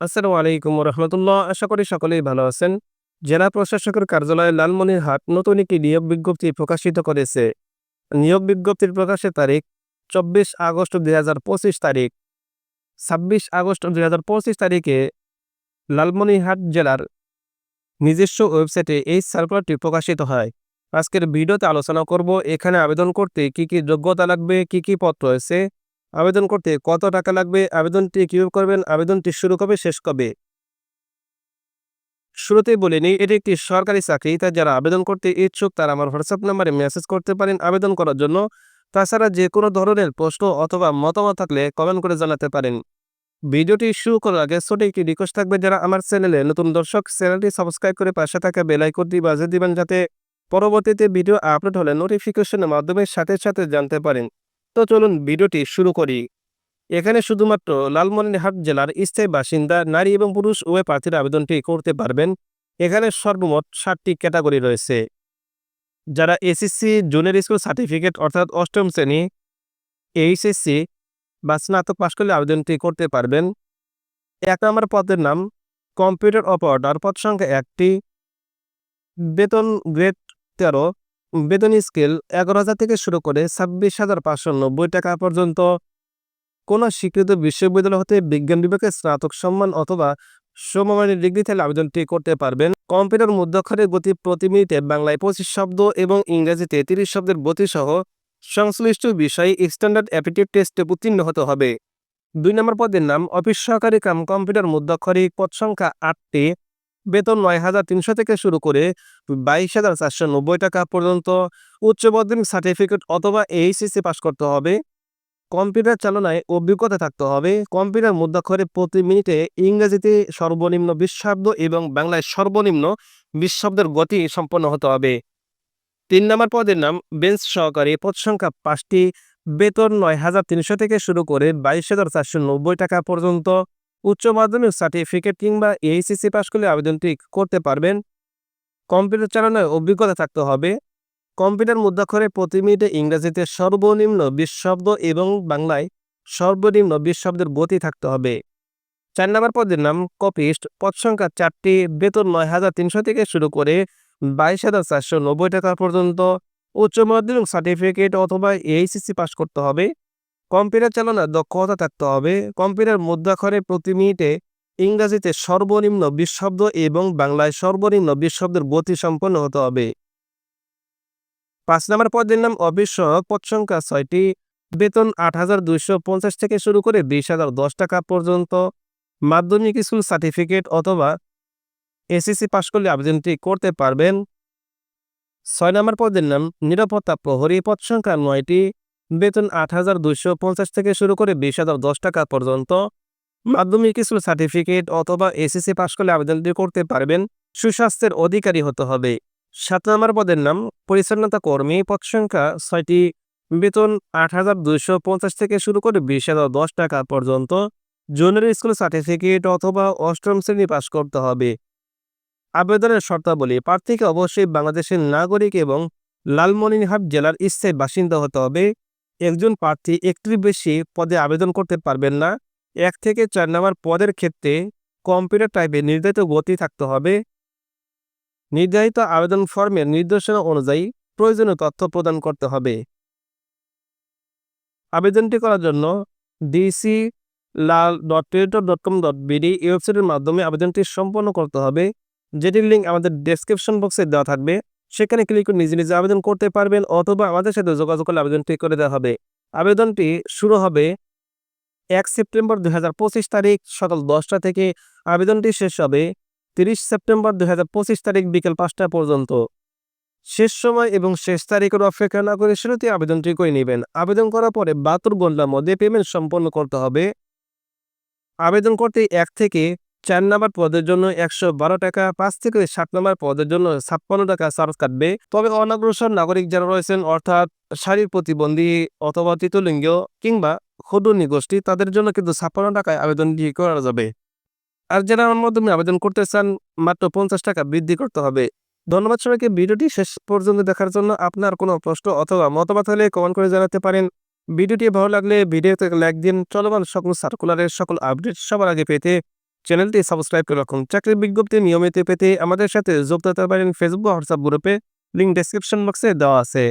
আসসালামু আলাইকুম রহমতুল্লাহ আশা করি সকলেই ভালো আছেন। জেলা প্রশাসকের কার্যালয়ে লালমনিরহাট নতুন একটি নিয়োগ বিজ্ঞপ্তি প্রকাশিত করেছে। নিয়োগ বিজ্ঞপ্তির প্রকাশের তারিখ চব্বিশ আগস্ট দুই হাজার পঁচিশ তারিখ। ছাব্বিশ আগস্ট দুই হাজার পঁচিশ তারিখে লালমনিরহাট জেলার নিজস্ব ওয়েবসাইটে এই সার্কুলারটি প্রকাশিত হয়। আজকের ভিডিওতে আলোচনা করব, এখানে আবেদন করতে কি কি যোগ্যতা লাগবে, কি কি পদ রয়েছে আবেদন করতে কত টাকা লাগবে, আবেদনটি কীভাবে করবেন, আবেদনটি শুরু কবে, শেষ কবে? শুরুতেই বলে নিই, এটি একটি সরকারি চাকরি, তাই যারা আবেদন করতে ইচ্ছুক তারা আমার হোয়াটসঅ্যাপ নাম্বারে মেসেজ করতে পারেন আবেদন করার জন্য। তাছাড়া যে কোনো ধরনের প্রশ্ন অথবা মতামত থাকলে কমেন্ট করে জানাতে পারেন। ভিডিওটি শুরু করার আগে ছোট একটি রিকোয়েস্ট থাকবে, যারা আমার চ্যানেলে নতুন দর্শক, চ্যানেলটি সাবস্ক্রাইব করে পাশে থাকা বেল আইকনটি বাজিয়ে দিবেন যাতে পরবর্তীতে ভিডিও আপলোড হলে নোটিফিকেশনের মাধ্যমে সাথে সাথে জানতে পারেন। তো চলুন ভিডিওটি শুরু করি। এখানে শুধুমাত্র লালমনিরহাট জেলার স্থায়ী বাসিন্দা নারী এবং পুরুষ উভয় প্রার্থীর আবেদনটি করতে পারবেন। এখানে সর্বমোট ষাটটি ক্যাটাগরি রয়েছে। যারা এসএসসি, জুনিয়র স্কুল সার্টিফিকেট অর্থাৎ অষ্টম শ্রেণি, এইচএসসি বা স্নাতক পাশ করলে আবেদনটি করতে পারবেন। এক নম্বর পদের নাম কম্পিউটার অপারেটর, পদ সংখ্যা একটি। বেতন গ্রেড তেরো। বেতন স্কেল এগারো হাজার থেকে শুরু করে ছাব্বিশ হাজার পাঁচশো নব্বই টাকা পর্যন্ত। কোনো স্বীকৃত বিশ্ববিদ্যালয় হতে বিজ্ঞান বিভাগে স্নাতক সম্মান অথবা সমমানের ডিগ্রি থেকে আবেদনটি করতে পারবেন। কম্পিউটার মুদ্রাক্ষরের গতি প্রতি মিনিটে বাংলায় পঁচিশ শব্দ এবং ইংরেজিতে তিরিশ শব্দের গতি সহ সংশ্লিষ্ট বিষয়ে স্ট্যান্ডার্ড অ্যাপিটিউড টেস্টে উত্তীর্ণ হতে হবে। দুই নম্বর পদের নাম, অফিস সহকারী কাম কম্পিউটার মুদ্রাক্ষরিক পদ সংখ্যা আটটি। বেতন নয় হাজার তিনশো থেকে শুরু করে বাইশ হাজার চারশো নব্বই টাকা পর্যন্ত, উচ্চ মাধ্যমিক সার্টিফিকেট অথবা এইচএসসি পাস করতে হবে। কম্পিউটার চালনায় অভিজ্ঞতা থাকতে হবে। কম্পিউটার মুদ্রাক্ষরে প্রতি মিনিটে ইংরেজিতে সর্বনিম্ন বিশ শব্দ এবং বাংলায় সর্বনিম্ন বিশ শব্দের গতি সম্পন্ন হতে হবে। তিন নম্বর পদের নাম, বেঞ্চ সহকারী পদ সংখ্যা পাঁচটি। বেতন নয় হাজার তিনশো থেকে শুরু করে বাইশ হাজার চারশো নব্বই টাকা পর্যন্ত। উচ্চ মাধ্যমিক সার্টিফিকেট কিংবা এইচএসসি পাস করলে আবেদনটি করতে পারবেন। কম্পিউটার চালানোয় অভিজ্ঞতা থাকতে হবে। কম্পিউটার মুদ্রাক্ষরে প্রতি মিনিটে ইংরেজিতে সর্বনিম্ন বিশ শব্দ এবং বাংলায় সর্বনিম্ন বিশ শব্দের গতি থাকতে হবে। চার নম্বর পদের নাম কপিস্ট। পদ সংখ্যা চারটি। বেতন নয় হাজার তিনশো থেকে শুরু করে বাইশ হাজার চারশো নব্বই টাকা পর্যন্ত। উচ্চ মাধ্যমিক সার্টিফিকেট অথবা এইচএসসি পাস করতে হবে। কম্পিউটার চালানোর দক্ষতা থাকতে হবে। কম্পিউটার মুদ্রাক্ষরে প্রতি মিনিটে ইংরাজিতে সর্বনিম্ন বিশ শব্দ এবং বাংলায় সর্বনিম্ন বিশ শব্দের গতি সম্পন্ন হতে হবে। পাঁচ নম্বর পদের নাম অফিস পদ সংখ্যা ছয়টি। বেতন আট হাজার দুইশো পঞ্চাশ থেকে শুরু করে বিশ হাজার দশ টাকা পর্যন্ত। মাধ্যমিক স্কুল সার্টিফিকেট অথবা এসএসসি পাশ করলে আবেদনটি করতে পারবেন। ছয় নম্বর পদের নাম নিরাপত্তা প্রহরী। পদ সংখ্যা নয়টি। বেতন আট হাজার পঞ্চাশ থেকে শুরু করে বিশ হাজার দশ টাকা পর্যন্ত। মাধ্যমিক স্কুল সার্টিফিকেট অথবা এসএসসি পাশ করলে আবেদনটি করতে পারবেন, সুস্বাস্থ্যের অধিকারী হতে হবে। সাত নম্বর পদের নাম, পরিচ্ছন্নতা কর্মী পদ সংখ্যা ছয়টি। বেতন আট হাজার পঞ্চাশ থেকে শুরু করে বিশ হাজার দশ টাকা পর্যন্ত। জুনিয়র স্কুল সার্টিফিকেট অথবা অষ্টম শ্রেণি পাশ করতে হবে। আবেদনের শর্তাবলী, প্রার্থীকে অবশ্যই বাংলাদেশের নাগরিক এবং লালমনিরহাট জেলার স্থায়ী বাসিন্দা হতে হবে। একজন প্রার্থী একটির বেশি পদে আবেদন করতে পারবেন না। এক থেকে চার নম্বর পদের ক্ষেত্রে কম্পিউটার টাইপে নির্ধারিত গতি থাকতে হবে। নির্ধারিত আবেদন ফর্মের নির্দেশনা অনুযায়ী প্রয়োজনীয় তথ্য প্রদান করতে হবে। আবেদনটি করার জন্য ডিসি লাল dot Teletalk dot com dot BD ওয়েবসাইটের মাধ্যমে আবেদনটি সম্পন্ন করতে হবে। যেটির লিঙ্ক আমাদের ডেসক্রিপশন বক্সে দেওয়া থাকবে। সেখানে ক্লিক করে নিজে নিজে আবেদন করতে পারবেন অথবা আমাদের সাথে যোগাযোগ করলে আবেদনটি করে দেওয়া হবে। আবেদনটি শুরু হবে এক সেপ্টেম্বর দুই হাজার পঁচিশ তারিখ সকাল দশটা থেকে। আবেদনটি শেষ হবে তিরিশ সেপ্টেম্বর দুই হাজার পঁচিশ তারিখ বিকেল পাঁচটা পর্যন্ত। শেষ সময় এবং শেষ তারিখের অপেক্ষা না করে শুরুতে আবেদনটি করে নেবেন। আবেদন করার পরে বাহাত্তর ঘণ্টার মধ্যে পেমেন্ট সম্পন্ন করতে হবে। আবেদন করতে এক থেকে চার নম্বর পদের জন্য একশো বারো টাকা, পাঁচ থেকে সাত নম্বর পদের জন্য ছাপ্পান্ন টাকা চার্জ কাটবে। তবে অনগ্রসর নাগরিক যারা রয়েছেন, অর্থাৎ শারীর প্রতিবন্ধী অথবা তৃতীয়লিঙ্গ কিংবা ক্ষুদ্র নিগোষ্ঠী তাদের জন্য কিন্তু ছাপ্পান্ন টাকায় আবেদনটি করা যাবে? আর যারা আমার মাধ্যমে আবেদন করতে চান, মাত্র পঞ্চাশ টাকা বৃদ্ধি করতে হবে। ধন্যবাদ সবাইকে। ভিডিওটি শেষ পর্যন্ত দেখার জন্য আপনার কোনো প্রশ্ন অথবা মতামত হলে কমেন্ট করে জানাতে পারেন। ভিডিওটি ভালো লাগলে ভিডিওতে লাইক দিন। চলমান সকল সার্কুলারের সকল আপডেট সবার আগে পেতে চ্যানেলটি সাবস্ক্রাইব করে রাখুন। চাকরির বিজ্ঞপ্তি নিয়মিত পেতে আমাদের সাথে যোগ দিতে পারেন। ফেসবুক হোয়াটসঅ্যাপ গ্রুপে লিঙ্ক ডেসক্রিপশন বক্সে দেওয়া আছে।